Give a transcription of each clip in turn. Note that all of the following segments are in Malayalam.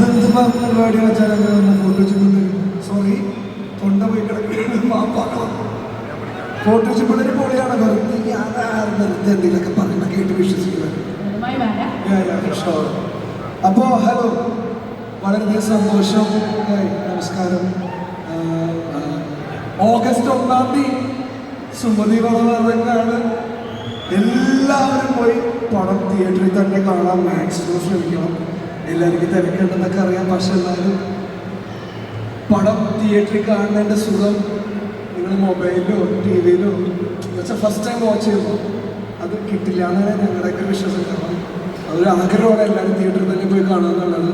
പരിപാടി വെച്ചാൽ ഫോട്ടോ വെച്ചിട്ടുണ്ട് സോറി തൊണ്ട പോയി കിടക്കണം ഫോട്ടോ വെച്ചിട്ടുള്ളൊരു പൊളിയാണ് വെറുതെ വെറുതെ എന്തെങ്കിലുമൊക്കെ പറയുന്ന കേട്ട് വിശ്വസിക്കുന്നത്. അപ്പോ ഹലോ വളരെയധികം സന്തോഷം. നമസ്കാരം. ആ, ആ, ഓഗസ്റ്റ് ഒന്നാം തീയതി. സുമതി വളർന്നാണ് എല്ലാവരും പോയി പടം തിയേറ്ററിൽ തന്നെ കാണാൻ മാക്സിമം ശ്രമിക്കണം എല്ലാവർക്കും തിരക്കുണ്ടെന്നൊക്കെ അറിയാം. പക്ഷെ എന്നാലും പടം തിയേറ്ററിൽ കാണുന്നതിന്റെ സുഖം നിങ്ങൾ മൊബൈലിലോ ടി വിയിലോ എന്നുവെച്ചാൽ ഫസ്റ്റ് ടൈം വാച്ച് ചെയ്യുമ്പോൾ അത് കിട്ടില്ല. എന്നാണ് ഞങ്ങളുടെയൊക്കെ വിശ്വാസം. കാരണം അതൊരു ആഗ്രഹമാണ് എല്ലാവരും തിയേറ്ററിൽ തന്നെ പോയി കാണുക എന്നുള്ളത്.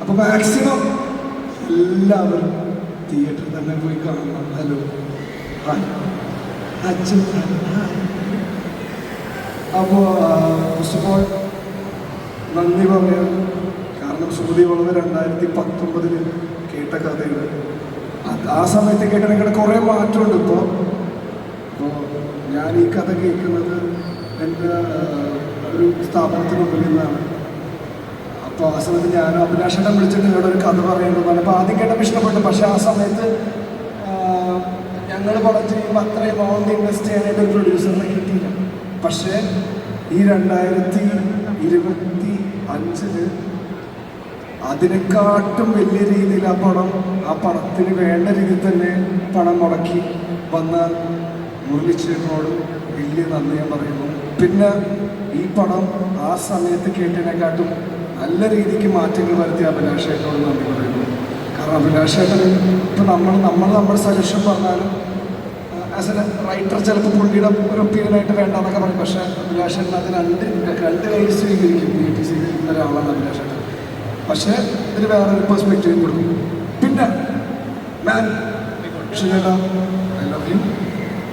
അപ്പോൾ മാക്സിമം എല്ലാവരും തിയേറ്ററിൽ തന്നെ പോയി കാണണം. ഹലോ. അച്ഛൻ. അപ്പോൾ ഫസ്റ്റ് ഓഫ് ഓൾ നന്ദി പറയാം കാരണം സുമതി വളവ് രണ്ടായിരത്തി പത്തൊമ്പതിൽ കേട്ട കഥയാണ്. അത് ആ സമയത്ത് കേട്ടിട്ട് കുറേ മാറ്റമുണ്ട് ഇപ്പോൾ അപ്പോൾ ഞാൻ ഈ കഥ കേൾക്കുന്നത് എന്റെ ഒരു സ്ഥാപനത്തിന് മുമ്പിൽ നിന്നാണ്. അപ്പോൾ ആ സമയത്ത് ഞാൻ അഭിലാഷേട്ടൻ വിളിച്ചിട്ട് ഇവിടെ ഒരു കഥ പറയേണ്ടതാണ് അപ്പോൾ ആദ്യം കേട്ടപ്പോൾ ഇഷ്ടപ്പെട്ടു. പക്ഷേ ആ സമയത്ത് ഞങ്ങൾ കുറച്ച് ചെയ്യുമ്പോൾ അത്രയും എമൗണ്ട് ഇൻവെസ്റ്റ് ചെയ്യാനായിട്ട് ഒരു പ്രൊഡ്യൂസറിനെ കിട്ടിയില്ല. പക്ഷേ ഈ രണ്ടായിരത്തി അഞ്ചിൽ അതിനെക്കാട്ടും വലിയ രീതിയിൽ ആ പണം ആ പണത്തിന് വേണ്ട രീതിയിൽ തന്നെ പണം മുടക്കി വന്ന മുരളിച്ചേട്ടനോട് വലിയ നന്ദി ഞാൻ പറയുന്നു. പിന്നെ ഈ പടം ആ സമയത്ത് കേട്ടതിനെക്കാട്ടും നല്ല രീതിക്ക് മാറ്റങ്ങൾ വരുത്തിയ അഭിലാഷേട്ടനോട് നന്ദി പറയുന്നു. കാരണം അഭിലാഷേട്ടൻ ഇപ്പം നമ്മൾ നമ്മൾ നമ്മുടെ സജഷൻ പറഞ്ഞാലും ആസ് എ റൈറ്റർ ചിലപ്പോൾ പുള്ളിയുടെ ഒരു ഒപ്പീനിയനായിട്ട് വേണ്ടെന്നൊക്കെ പറയും. പക്ഷേ അഭിലാഷേട്ടൻ അത് രണ്ട് രണ്ട് കൈ സ്വീകരിക്കും. ബി ടി സി ഒരാളാണ് അഭിലാഷേട്ടൻ. പക്ഷേ ഇതിന് വേറൊരു പെർസ്പെക്റ്റീവ് കൊടുക്കും. പിന്നെ മാൻ ഷിനേട്ട I love you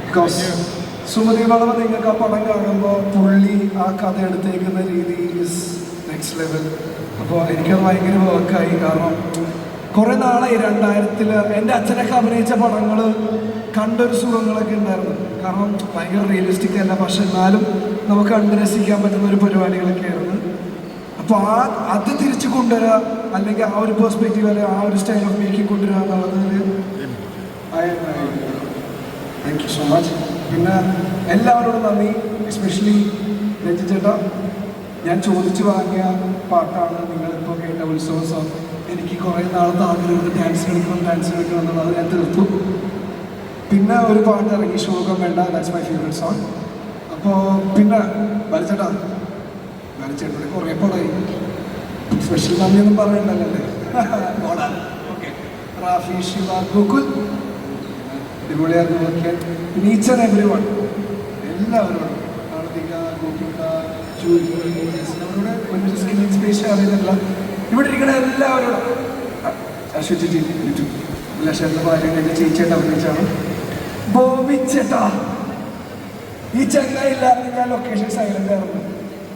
because Sumathi Valavu നിങ്ങൾക്ക് ആ പടം കാണുമ്പോൾ പുള്ളി ആ കഥ എടുത്തേക്കുന്ന രീതി ഇസ് നെക്സ്റ്റ് ലെവൽ അപ്പോൾ എനിക്കത് ഭയങ്കര വർക്കായി കാരണം കുറേ നാളായി രണ്ടായിരത്തിൽ എന്റെ അച്ഛനൊക്കെ അഭിനയിച്ച പടങ്ങൾ കണ്ടൊരു സുഖങ്ങളൊക്കെ ഉണ്ടായിരുന്നു. കാരണം ഭയങ്കര റിയലിസ്റ്റിക് അല്ല. പക്ഷെ എന്നാലും നമുക്ക് കണ്ട് രസിക്കാൻ പറ്റുന്ന ഒരു പരിപാടികളൊക്കെ ആയിരുന്നു. അപ്പോൾ ആ അത് തിരിച്ചു കൊണ്ടുവരിക അല്ലെങ്കിൽ ആ ഒരു പെർസ്പെക്റ്റീവ് അല്ലെങ്കിൽ ആ ഒരു സ്റ്റൈൽ ഓഫ് മേക്കിംഗ് കൊണ്ടുവരിക എന്നുള്ളതിൽ താങ്ക് യു സോ മച്ച് പിന്നെ എല്ലാവരോടും നന്ദി. എസ്പെഷ്യലി രഞ്ജിച്ചേട്ടാ. ഞാൻ ചോദിച്ചു വാങ്ങിയ പാട്ടാണ് നിങ്ങളിപ്പോൾ കേട്ട ഉത്സവ സോങ് എനിക്ക് കുറേ നാളത്തെ ആഗ്രഹം ഡാൻസ് കളിക്കണം ഡാൻസ് കളിക്കണം എന്നുള്ളത്. ഞാൻ തീർത്തു പിന്നെ ഒരു പാട്ട് ഇറങ്ങി ശോകം വേണ്ട. ദാറ്റ്സ് മൈ ഫേവറേറ്റ് സോങ് അപ്പോൾ പിന്നെ വരച്ചേട്ടാ വരച്ചേട്ടനെ കുറേ പടമായി സ്പെഷ്യൽ നന്ദിയൊന്നും പറയണ്ടല്ലേ ഓക്കെ റാഫി ശിവ ഗോകുൽ. അടിപൊളിയായിരുന്നു. നോക്കിയാൽ ഈച്ച് ആൻഡ് എവറി വൺ എല്ലാവരോടും. കാർത്തിക ഗോപിക ജൂലി അവരോട് ഒരു സ്കിൻ സ്പേസ് അറിയുന്നില്ല ഇവിടെ ഇരിക്കുന്ന എല്ലാവരോടും അശ്വതി യൂട്യൂബ് ലക്ഷങ്ങളുടെ ഭാര്യ എന്റെ ഈ ചെങ്ങായി ഞാൻ ലൊക്കേഷൻ സൈലന്റ് ആയിരുന്നു.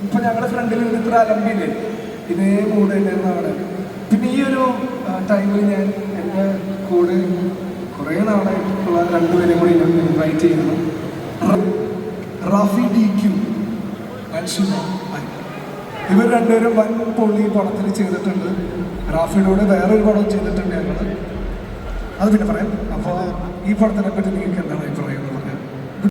ഇപ്പൊ ഞങ്ങളുടെ ഫ്രണ്ടിൽ നിന്ന് ഇത്ര അലമ്പില്ലേ? ഇതേ മൂഡ് തന്നെയായിരുന്നു അവിടെ. പിന്നെ ഈ ഒരു ടൈമിൽ ഞാൻ എന്റെ കൂടെ കുറേ നാളായിട്ടുള്ള രണ്ടുപേരെയും കൂടി ഞാൻ ഇൻവൈറ്റ് ചെയ്യുന്നു. Rafi D Q hi. ഇവർ രണ്ടുപേരും വൻ പൊള്ളി പടത്തിൽ ചെയ്തിട്ടുണ്ട്. റാഫിയോട് വേറൊരു പടം ചെയ്തിട്ടുണ്ട് ഞങ്ങൾ അത് പിന്നെ പറയാം. അപ്പോൾ ഈ പടത്തിനെ പറ്റി നിങ്ങൾക്ക് എന്താണ് അഭിപ്രായം?